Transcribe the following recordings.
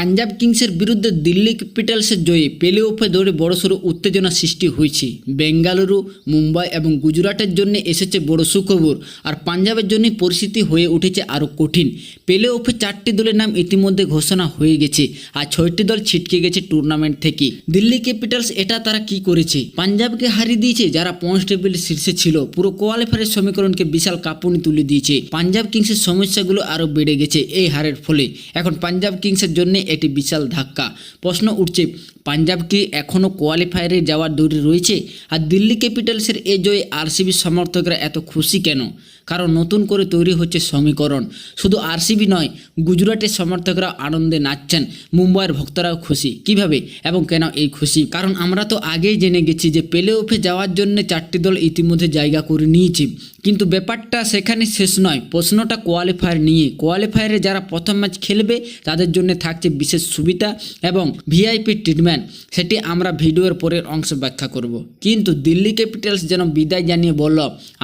পাঞ্জাব কিংসের বিরুদ্ধে দিল্লি ক্যাপিটালসের জয়ে পেলে ওফে দৌড়ে বড়সড় উত্তেজনা সৃষ্টি হয়েছে। বেঙ্গালুরু, মুম্বাই এবং গুজরাটের জন্য এসেছে বড় সুখবর আর পাঞ্জাবের জন্য পরিস্থিতি হয়ে উঠেছে আরও কঠিন। পেলে ওফে চারটি দলের নাম ইতিমধ্যে ঘোষণা হয়ে গেছে আর ছয়টি দল ছিটকে গেছে টুর্নামেন্ট থেকে। দিল্লি ক্যাপিটালস এটা তারা কি করেছে? পাঞ্জাবকে হারিয়ে দিয়েছে যারা পয়েন্ট টেবিল শীর্ষে ছিল। পুরো কোয়ালিফায়ারের সমীকরণকে বিশাল কাঁপুনি তুলে দিয়েছে। পাঞ্জাব কিংসের সমস্যাগুলো আরও বেড়ে গেছে এই হারের ফলে। এখন পাঞ্জাব কিংসের জন্য এটি বিশাল ধাক্কা। প্রশ্ন উঠছে পাঞ্জাব কি এখনও কোয়ালিফায়ারে যাওয়ার দৌড়ে রয়েছে? আর দিল্লি ক্যাপিটালসের এ জয়ে আরসিবি সমর্থকরা এত খুশি কেন? কারণ নতুন করে তৈরি হচ্ছে সমীকরণ। শুধু আরসিবি নয়, গুজরাটের সমর্থকরা আনন্দে নাচছেন। মুম্বাইয়ের ভক্তরাও খুশি। কীভাবে এবং কেন এই খুশি? কারণ আমরা তো আগেই জেনে গেছি যে প্লে অফে যাওয়ার জন্য চারটি দল ইতিমধ্যে জায়গা করে নিয়েছে। কিন্তু ব্যাপারটা সেখানে শেষ নয়। প্রশ্নটা কোয়ালিফায়ার নিয়ে। কোয়ালিফায়ারে যারা প্রথম ম্যাচ খেলবে, তাদের জন্য থাকছে বিশেষ সুবিধা এবং ভিআইপি ট্রিটমেন্ট সেটি আমরা ভিডিওর পরের অংশ ব্যাখ্যা করব। কিন্তু দিল্লি ক্যাপিটালস যেন বিদায় জানিয়ে বলল,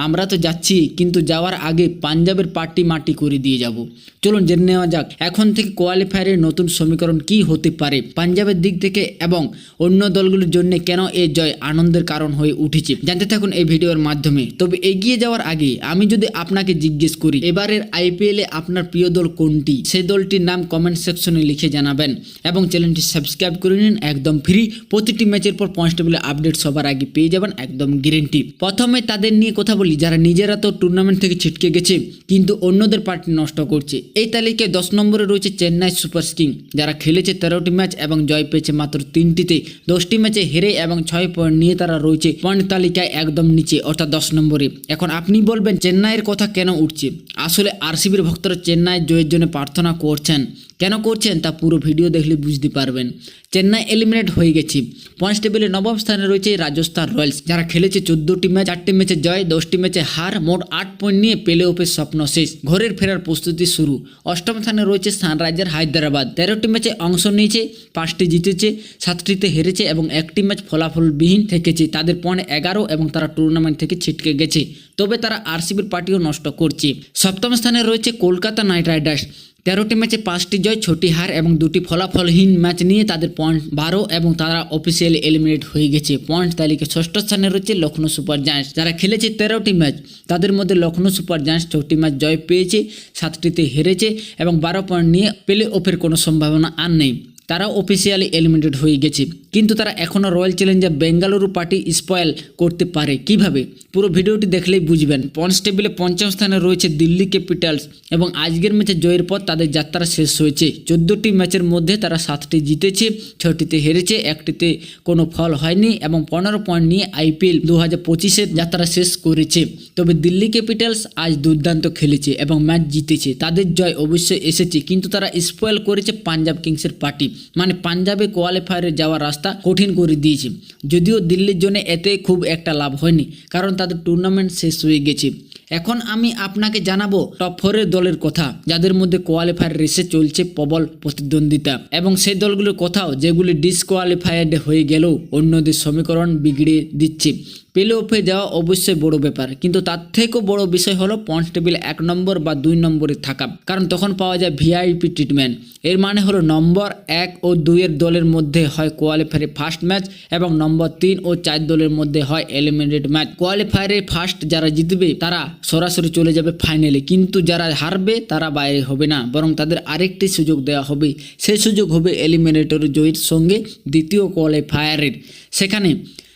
আমরা তো যাচ্ছি, কিন্তু যাওয়ার আগে পাঞ্জাবের পার্টি মাটি করে দিয়ে যাব। চলুন জেনে নেওয়া যাক, এখন থেকে কোয়ালিফায়ারের নতুন সমীকরণ কি হতে পারে পাঞ্জাবের দিক থেকে এবং অন্য দলগুলোর জন্য কেন এই জয় আনন্দের কারণ হয়ে উঠেছে। জানতে থাকুন এই ভিডিওর মাধ্যমে। তবে এগিয়ে যাওয়ার আগে, আমি যদি আপনাকে জিজ্ঞেস করি, এবারের আইপিএলে আপনার প্রিয় দল কোনটি? সেই দলটির নাম কমেন্ট সেকশনে লিখে জানাবেন এবং চ্যানেলটি সাবস্ক্রাইব করে নিন, একদম ফ্রি প্রতিটি ম্যাচের পর পয়েন্ট টেবিলের আপডেট সবার আগে পেয়ে যাবেন, একদম গ্যারেন্টি প্রথমে তাদের নিয়ে কথা বলি, যারা নিজেরা তো টুর্নামেন্ট থেকে ছিটকে গেছে, কিন্তু অন্যদের পার্টি নষ্ট করছে। এই তালিকায় দশ নম্বরে রয়েছে চেন্নাই সুপার কিং, যারা খেলেছে তেরোটি ম্যাচ এবং জয় পেয়েছে মাত্র তিনটিতে। দশটি ম্যাচে হেরে এবং ছয় পয়েন্ট নিয়ে তারা রয়েছে পয়েন্ট তালিকায় একদম নিচে, অর্থাৎ দশ নম্বরে। এখন আপনি বলবেন চেন্নাইয়ের কথা কেন উঠছে? আসলে আরসিবির ভক্তরা চেন্নাই জয়ের জন্য প্রার্থনা করছেন। কেন করছেন তা পুরো ভিডিও দেখলে বুঝতে পারবেন। চেন্নাই এলিমিনেট হয়ে গেছে। পয়েন্টস টেবিলে নবম স্থানে রয়েছে রাজস্থান রয়্যালস। যারা খেলেছে চোদ্দটি ম্যাচ চারটি ম্যাচে জয়, দশটি ম্যাচে হার, মোট আট পয়েন্ট নিয়ে পেলে ওপের স্বপ্ন শেষ। ঘরের ফেরার প্রস্তুতি শুরু। অষ্টম স্থানে রয়েছে সানরাইজার হায়দ্রাবাদ। তেরোটি ম্যাচে অংশ নিয়েছে, পাঁচটি জিতেছে, সাতটিতে হেরেছে এবং একটি ম্যাচ ফলাফলবিহীন থেকেছে। তাদের পয়েন্ট এগারো এবং তারা টুর্নামেন্ট থেকে ছিটকে গেছে। তবে তারা আরসিবির পার্টিও নষ্ট করছে। সপ্তম স্থানে রয়েছে কলকাতা নাইট রাইডার্স। তেরোটি ম্যাচে পাঁচটি জয়, ছটি হার এবং দুটি ফলাফলহীন ম্যাচ নিয়ে তাদের পয়েন্ট বারো এবং তারা অফিসিয়ালি এলিমিনেট হয়ে গেছে। পয়েন্ট তালিকায় ষষ্ঠ স্থানে রয়েছে লখনৌ সুপার জায়ান্টস। যারা খেলেছে তেরোটি ম্যাচ, তাদের মধ্যে লখনৌ সুপার জায়ান্টস ছটি ম্যাচ জয় পেয়েছে, সাতটিতে হেরেছে এবং বারো পয়েন্ট নিয়ে প্লে অফের কোনো সম্ভাবনা আর নেই। তারা অফিসিয়ালি এলিমিনেটেড হয়ে গেছে। কিন্তু তারা এখনও royal challenger Bengaluru party spoil করতে পারে। কীভাবে? পুরো ভিডিওটি দেখলেই বুঝবেন। পয়েন্টস টেবিলে পঞ্চম স্থানে রয়েছে দিল্লি ক্যাপিটালস এবং আজকের ম্যাচে জয়ের পর তাদের যাত্রা শেষ হয়েছে। চোদ্দোটি ম্যাচের মধ্যে তারা সাতটি জিতেছে ছটিতে হেরেছে, একটিতে কোনো ফল হয়নি এবং পনেরো পয়েন্ট নিয়ে আইপিএল দু হাজার পঁচিশের যাত্রা শেষ করেছে। তবে দিল্লি ক্যাপিটালস আজ দুর্দান্ত খেলেছে এবং ম্যাচ জিতেছে। তাদের জয় অবশ্যই এসেছে, কিন্তু তারা স্পয়েল করেছে পাঞ্জাব কিংসের পার্টি মানে পাঞ্জাবে কোয়ালিফায়ারে যাওয়ার রাস্তা কঠিন করে দিয়েছে। যদিও দিল্লির জন্য এতে খুব একটা লাভ হয়নি, কারণ তাদের টুর্নামেন্ট শেষ হয়ে গেছে। এখন আমি আপনাকে জানাব টপ ফোরের দলের কথা, যাদের মধ্যে কোয়ালিফায়ার রেসে চলছে প্রবল প্রতিদ্বন্দ্বিতা। এবং সেই দলগুলোর কথাও, যেগুলি ডিসকোয়ালিফায়ার্ড হয়ে গেলেও অন্যদের সমীকরণ বিগড়ে দিচ্ছে। প্লে অফে যাওয়া অবশ্যই বড় ব্যাপার। কিন্তু তার থেকেও বড় বিষয় হলো পয়েন্ট টেবিল এক নম্বর বা দুই নম্বরে থাকা। কারণ তখন পাওয়া যায় ভিআইপি ট্রিটমেন্ট এর মানে হলো নম্বর এক ও দুইয়ের দলের মধ্যে হয় কোয়ালিফায়ারে ফার্স্ট ম্যাচ এবং নম্বর তিন ও চার দলের মধ্যে হয় এলিমিনেটেড ম্যাচ কোয়ালিফায়ারে ফার্স্ট যারা জিতবে, তারা সরাসরি চলে যাবে ফাইনালে কিন্তু যারা হারবে, তারা বাইরে হবে না। বরং তাদের আরেকটি সুযোগ দেওয়া হবে। সেই সুযোগ হবে এলিমিনেটর জয়ীর সঙ্গে দ্বিতীয় কোয়ালিফায়ারের সেখানে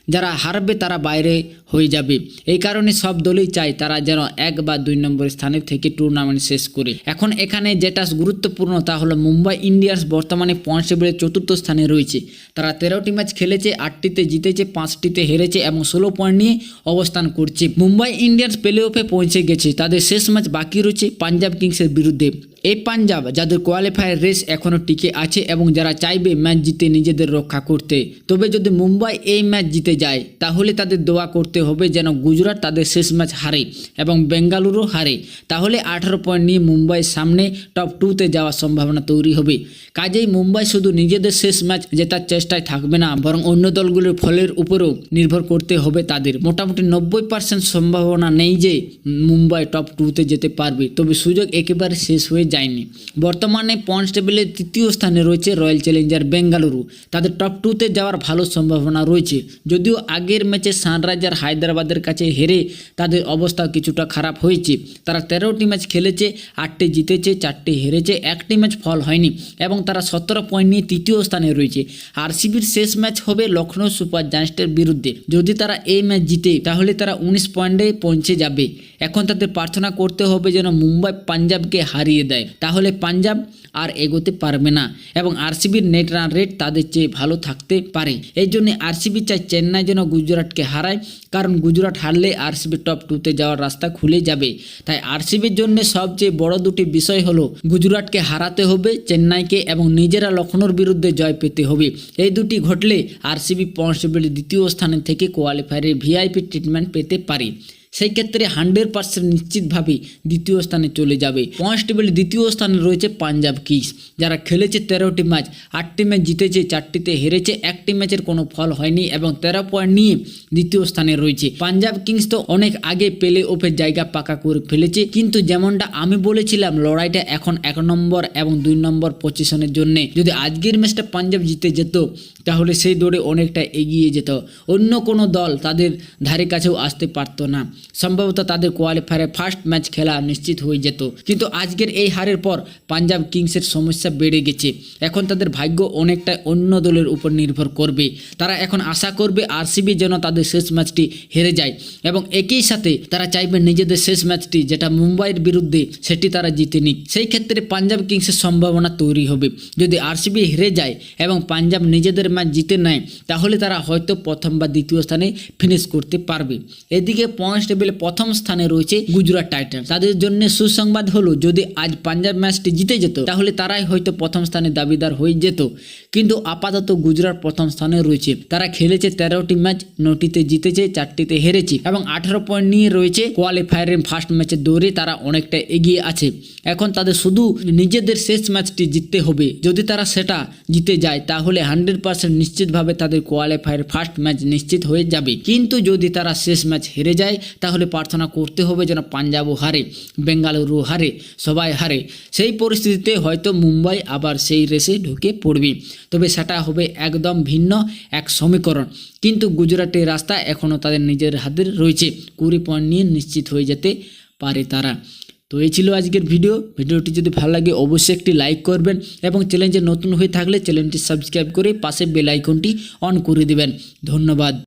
যারা হারবে তারা বাইরে হয়ে যাবে। এই কারণে সব দলই চায় তারা যেন এক বা দুই নম্বর স্থানে থেকে টুর্নামেন্ট শেষ করে। এখন এখানে যেটা গুরুত্বপূর্ণ তা হলো মুম্বাই ইন্ডিয়ান্স বর্তমানে পয়েন্ট টেবিলের চতুর্থ স্থানে রয়েছে। তারা তেরোটি ম্যাচ খেলেছে, আটটিতে জিতেছে, পাঁচটিতে হেরেছে এবং ষোলো পয়েন্ট নিয়ে অবস্থান করছে। মুম্বাই ইন্ডিয়ান্স প্লে অফে পৌঁছে গেছে, তাদের শেষ ম্যাচ বাকি রয়েছে পাঞ্জাব কিংসের বিরুদ্ধে। এই পাঞ্জাব যাদের কোয়ালিফায়ার রেস এখনও টিকে আছে এবং যারা চাইবে ম্যাচ জিতে নিজেদের রক্ষা করতে। তবে যদি মুম্বাই এই ম্যাচ জিতে যায়, তাহলে তাদের দোয়া করতে হবে যেন গুজরাট তাদের শেষ ম্যাচ হারে এবং বেঙ্গালুরু হারে। তাহলে আঠারো পয়েন্ট নিয়ে মুম্বাইয়ের সামনে টপ টুতে যাওয়ার সম্ভাবনা তৈরি হবে। কাজেই মুম্বাই শুধু নিজেদের শেষ ম্যাচ জেতার চেষ্টায় থাকবে না, বরং অন্য দলগুলোর ফলের উপরেও নির্ভর করতে হবে তাদের। মোটামুটি নব্বই পার্সেন্ট সম্ভাবনা নেই যে মুম্বাই টপ টুতে যেতে পারবে, তবে সুযোগ একেবারে শেষ হয়ে যায়নি। বর্তমানে পয়েন্টস তৃতীয় স্থানে রয়েছে রয়্যাল চ্যালেঞ্জার বেঙ্গালুরু। তাদের টপ টুতে যাওয়ার ভালো সম্ভাবনা রয়েছে। যদিও আগের ম্যাচে সানরাইজার হায়দ্রাবাদের কাছে হেরে তাদের অবস্থা কিছুটা খারাপ হয়েছে। তারা তেরোটি ম্যাচ খেলেছে, আটটি জিতেছে, চারটি হেরেছে, একটি ম্যাচ ফল হয়নি এবং তারা সতেরো পয়েন্ট নিয়ে তৃতীয় স্থানে রয়েছে। আরসিবির শেষ ম্যাচ হবে লখনৌ সুপার জায়ান্টসের বিরুদ্ধে। যদি তারা এই ম্যাচ জিতে, তাহলে তারা উনিশ পয়েন্টে পৌঁছে যাবে। এখন তাদের প্রার্থনা করতে হবে যেন মুম্বাই পাঞ্জাবকে হারিয়ে দেয়। তাহলে পাঞ্জাব আর এগোতে পারবে না এবং আরসিবির নেট রান রেট তাদের চেয়ে ভালো থাকতে পারে। এই জন্য আরসিবি চাই চেন্নাই যেন গুজরাটকে হারায়, কারণ গুজরাট হারলে আরসিবি টপ টুতে যাওয়ার রাস্তা খুলে যাবে। তাই আরসিবির জন্য সবচেয়ে বড় দুটি বিষয় হলো গুজরাটকে হারাতে হবে, চেন্নাইকে এবং নিজেরা লখনৌর বিরুদ্ধে জয় পেতে হবে। এই দুটি ঘটলে আরসিবি পয়েন্টস দ্বিতীয় স্থানে থেকে কোয়ালিফায়ারে ভিআইপি ট্রিটমেন্ট পেতে পারে। সেই ক্ষেত্রে হান্ড্রেড পার্সেন্ট নিশ্চিতভাবেই দ্বিতীয় স্থানে চলে যাবে। পয়েন্টস টেবিলে দ্বিতীয় স্থানে রয়েছে পাঞ্জাব কিংস, যারা খেলেছে তেরোটি ম্যাচ, আটটি ম্যাচ জিতেছে, চারটিতে হেরেছে, একটি ম্যাচের কোনো ফল হয়নি এবং তেরো পয়েন্ট নিয়ে দ্বিতীয় স্থানে রয়েছে। পাঞ্জাব কিংস তো অনেক আগে পেলে ওপের জায়গা পাকা করে ফেলেছে, কিন্তু যেমনটা আমি বলেছিলাম, লড়াইটা এখন এক নম্বর এবং দুই নম্বর পজিশনের জন্য। যদি আজকের ম্যাচটা পাঞ্জাব জিতে যেত তাহলে সেই দৌড়ে অনেকটা এগিয়ে যেত। অন্য কোনো দল তাদের ধারে কাছেও আসতে পারতো না। সম্ভবত তাদের কোয়ালিফায়ারে ফার্স্ট ম্যাচ খেলা নিশ্চিত হয়ে যেত। কিন্তু আজকের এই হারের পর পাঞ্জাব কিংসের সমস্যা বেড়ে গেছে। এখন তাদের ভাগ্য অনেকটা অন্য দলের উপর নির্ভর করবে। তারা এখন আশা করবে আরসিবি যেন তাদের শেষ ম্যাচটি হেরে যায় এবং একই সাথে তারা চাইবে নিজেদের শেষ ম্যাচটি যেটা মুম্বাইয়ের বিরুদ্ধে সেটি তারা জিতে নিক। সেই ক্ষেত্রে পাঞ্জাব কিংসের সম্ভাবনা তৈরি হবে। যদি আরসিবি হেরে যায় এবং পাঞ্জাব নিজেদের ম্যাচ জিতে নেয়, তাহলে তারা হয়তো প্রথম বা দ্বিতীয় স্থানে ফিনিশ করতে পারবে। এদিকে পয়েন্টস টেবিলে প্রথম স্থানে রয়েছে গুজরাট টাইটান্স। তাদের জন্য সুসংবাদ হলো, যদি আজ পাঞ্জাব ম্যাচটি জিতে যেত, তাহলে তারাই হয়তো প্রথম স্থানে দাবিদার হয়ে যেত। কিন্তু আপাতত গুজরাট প্রথম স্থানে রয়েছে। তারা খেলেছে তেরোটি ম্যাচ নটিতে জিতেছে, চারটিতে হেরেছে এবং আঠারো পয়েন্ট নিয়ে রয়েছে কোয়ালিফায়ারের ফার্স্ট ম্যাচে দৌড়ে তারা অনেকটা এগিয়ে আছে। এখন তাদের শুধু নিজেদের শেষ ম্যাচটি জিততে হবে। যদি তারা সেটা জিতে যায়, তাহলে হান্ড্রেড পার্সেন্ট নিশ্চিতভাবে তাদের কোয়ালিফায়ার ফার্স্ট ম্যাচ নিশ্চিত হয়ে যাবে। কিন্তু যদি তারা শেষ ম্যাচ হেরে যায়, তাহলে প্রার্থনা করতে হবে যেন পাঞ্জাবও হারে বেঙ্গালুরু হারে, সবাই হারে। সেই পরিস্থিতিতে হয়তো মুম্বাই আবার সেই রেসে ঢুকে পড়বে। তবে সেটা হবে একদম ভিন্ন এক সমীকরণ। কিন্তু গুজরাটের রাস্তা এখনও তাদের নিজের হাতে রয়েছে। কুড়ি পয়েন্ট নিয়ে নিশ্চিত হয়ে যেতে পারে তারা। তো এই ছিল আজকের ভিডিও। ভিডিওটি যদি ভালো লাগে অবশ্যই একটি লাইক করবেন এবং চ্যানেলে নতুন হয়ে থাকলে চ্যানেলটি সাবস্ক্রাইব করে পাশে বেল আইকনটি অন করে দিবেন। ধন্যবাদ।